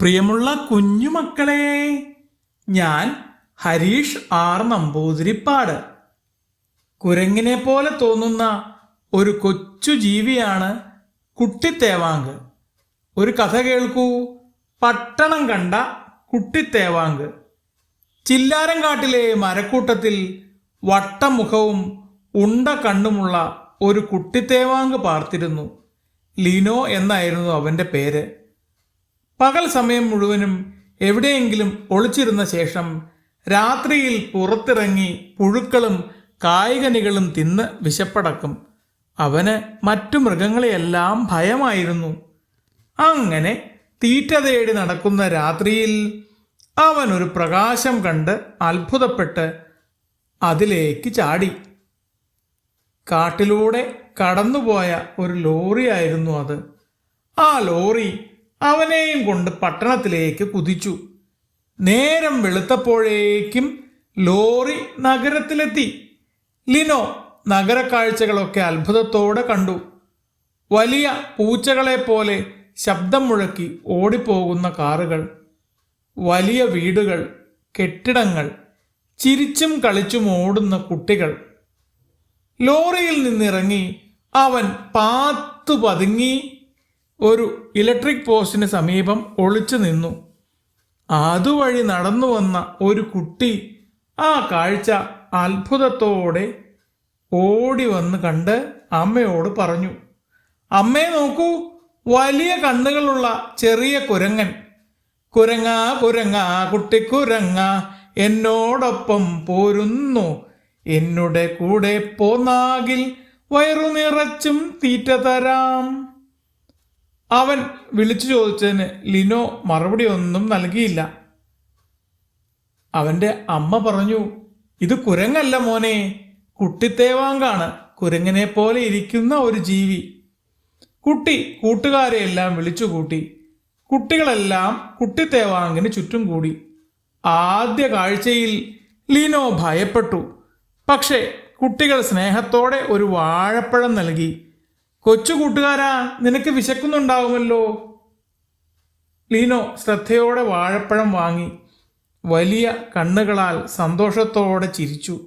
പ്രിയമുള്ള കുഞ്ഞുമക്കളെ ഞാൻ ഹരീഷ് ആർ നമ്പൂതിരിപ്പാട്. കുരങ്ങിനെ പോലെ തോന്നുന്ന ഒരു കൊച്ചു ജീവിയാണ് കുട്ടിത്തേവാങ്ക്. ഒരു കഥ കേൾക്കൂ. പട്ടണം കണ്ട കുട്ടിത്തേവാങ്ക്. ചില്ലാരങ്കാട്ടിലെ മരക്കൂട്ടത്തിൽ വട്ടമുഖവും ഉണ്ട കണ്ണുമുള്ള ഒരു കുട്ടിത്തേവാങ്ക് പാർത്തിരുന്നു. ലീനോ എന്നായിരുന്നു അവന്റെ പേര്. പകൽ സമയം മുഴുവനും എവിടെയെങ്കിലും ഒളിച്ചിരുന്ന ശേഷം രാത്രിയിൽ പുറത്തിറങ്ങി പുഴുക്കളും കായികനികളും തിന്ന് വിശപ്പടക്കും. അവന് മറ്റു മൃഗങ്ങളെയെല്ലാം ഭയമായിരുന്നു. അങ്ങനെ തീറ്റ തേടി നടക്കുന്ന രാത്രിയിൽ അവൻ ഒരു പ്രകാശം കണ്ട് അത്ഭുതപ്പെട്ട് അതിലേക്ക് ചാടി. കാട്ടിലൂടെ കടന്നുപോയ ഒരു ലോറിയായിരുന്നു അത്. ആ ലോറി അവനെയും കൊണ്ട് പട്ടണത്തിലേക്ക് കുതിച്ചു. നേരം വെളുത്തപ്പോഴേക്കും ലോറി നഗരത്തിലെത്തി. ലിനോ നഗരക്കാഴ്ചകളൊക്കെ അത്ഭുതത്തോടെ കണ്ടു. വലിയ പൂച്ചകളെ പോലെ ശബ്ദം മുഴക്കി ഓടിപ്പോകുന്ന കാറുകൾ വലിയ വീടുകൾ കെട്ടിടങ്ങൾ ചിരിച്ചും കളിച്ചും ഓടുന്ന കുട്ടികൾ. ലോറിയിൽ നിന്നിറങ്ങി അവൻ പാത്തു പതുങ്ങി ഒരു ഇലക്ട്രിക് പോസ്റ്റിന് സമീപം ഒളിച്ചു നിന്നു. അതുവഴി നടന്നു വന്ന ഒരു കുട്ടി ആ കാഴ്ച അത്ഭുതത്തോടെ ഓടി വന്ന് കണ്ട് അമ്മയോട് പറഞ്ഞു അമ്മയെ നോക്കൂ വലിയ കണ്ണുകളുള്ള ചെറിയ കുരങ്ങൻ. കുരങ്ങ കുരങ്ങ കുട്ടിക്കുരങ്ങ എന്നോടൊപ്പം പോരുന്നു. എന്നുടെ കൂടെ പോന്നാകിൽ വയറു നിറച്ചും തീറ്റ തരാം. അവൻ വിളിച്ചു ചോദിച്ചതിന് ലിനോ മറുപടി ഒന്നും നൽകിയില്ല. അവന്റെ അമ്മ പറഞ്ഞു ഇത് കുരങ്ങല്ല മോനെ. കുട്ടിത്തേവാങ്കാണ്. കുരങ്ങിനെ പോലെ ഇരിക്കുന്ന ഒരു ജീവി. കുട്ടി കൂട്ടുകാരെയെല്ലാം വിളിച്ചുകൂട്ടി കുട്ടികളെല്ലാം കുട്ടിത്തേവാങ്കിന് ചുറ്റും കൂടി. ആദ്യ കാഴ്ചയിൽ ലിനോ ഭയപ്പെട്ടു. പക്ഷേ കുട്ടികൾ സ്നേഹത്തോടെ ഒരു വാഴപ്പഴം നൽകി. കൊച്ചു കൂട്ടുകാരാ നിനക്ക് വിശക്കുന്നുണ്ടാവുമല്ലോ. ലീനോ ശ്രദ്ധയോടെ വാഴപ്പഴം വാങ്ങി വലിയ കണ്ണുകളാൽ സന്തോഷത്തോടെ ചിരിച്ചു.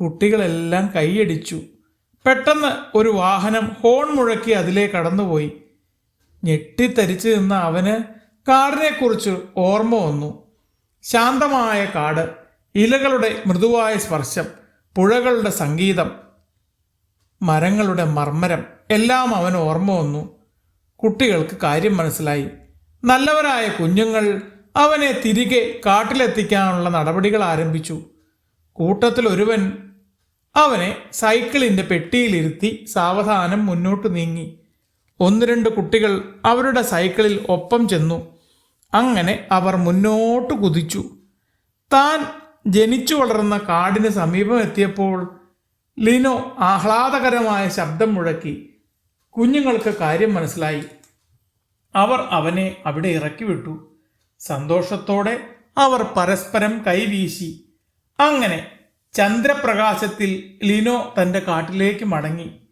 കുട്ടികളെല്ലാം കൈയടിച്ചു. പെട്ടെന്ന് ഒരു വാഹനം ഹോൺ മുഴക്കി അതിലേ കടന്നുപോയി. ഞെട്ടിത്തരിച്ചു നിന്ന അവന് കാടിനെക്കുറിച്ച് ഓർമ്മ വന്നു. ശാന്തമായ കാട് ഇലകളുടെ മൃദുവായ സ്പർശം പുഴകളുടെ സംഗീതം മരങ്ങളുടെ മർമ്മരം എല്ലാം അവൻ ഓർമ്മ വന്നു. കുട്ടികൾക്ക് കാര്യം മനസ്സിലായി. നല്ലവരായ കുഞ്ഞുങ്ങൾ അവനെ തിരികെ കാട്ടിലെത്തിക്കാനുള്ള നടപടികൾ ആരംഭിച്ചു. കൂട്ടത്തിൽ ഒരുവൻ അവനെ സൈക്കിളിന്റെ പെട്ടിയിലിരുത്തി സാവധാനം മുന്നോട്ട് നീങ്ങി. ഒന്ന് രണ്ട് കുട്ടികൾ അവരുടെ സൈക്കിളിൽ ഒപ്പം ചെന്നു. അങ്ങനെ അവർ മുന്നോട്ട് കുതിച്ചു. താൻ ജനിച്ചു വളർന്ന കാടിന് സമീപം എത്തിയപ്പോൾ ലിനോ ആഹ്ലാദകരമായ ശബ്ദം മുഴക്കി. കുഞ്ഞുങ്ങൾക്ക് കാര്യം മനസ്സിലായി. അവർ അവനെ അവിടെ ഇറക്കി വിട്ടു. സന്തോഷത്തോടെ അവർ പരസ്പരം കൈവീശി. അങ്ങനെ ചന്ദ്രപ്രകാശത്തിൽ ലിനോ തന്റെ കാട്ടിലേക്ക് മടങ്ങി.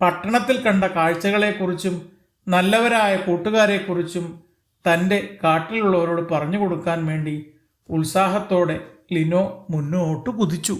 പട്ടണത്തിൽ കണ്ട കാഴ്ചകളെക്കുറിച്ചും നല്ലവരായ കൂട്ടുകാരെക്കുറിച്ചും തന്റെ കാട്ടിലുള്ളവരോട് പറഞ്ഞു കൊടുക്കാൻ വേണ്ടി ഉത്സാഹത്തോടെ ലിനോ മുന്നോട്ട് കുതിച്ചു.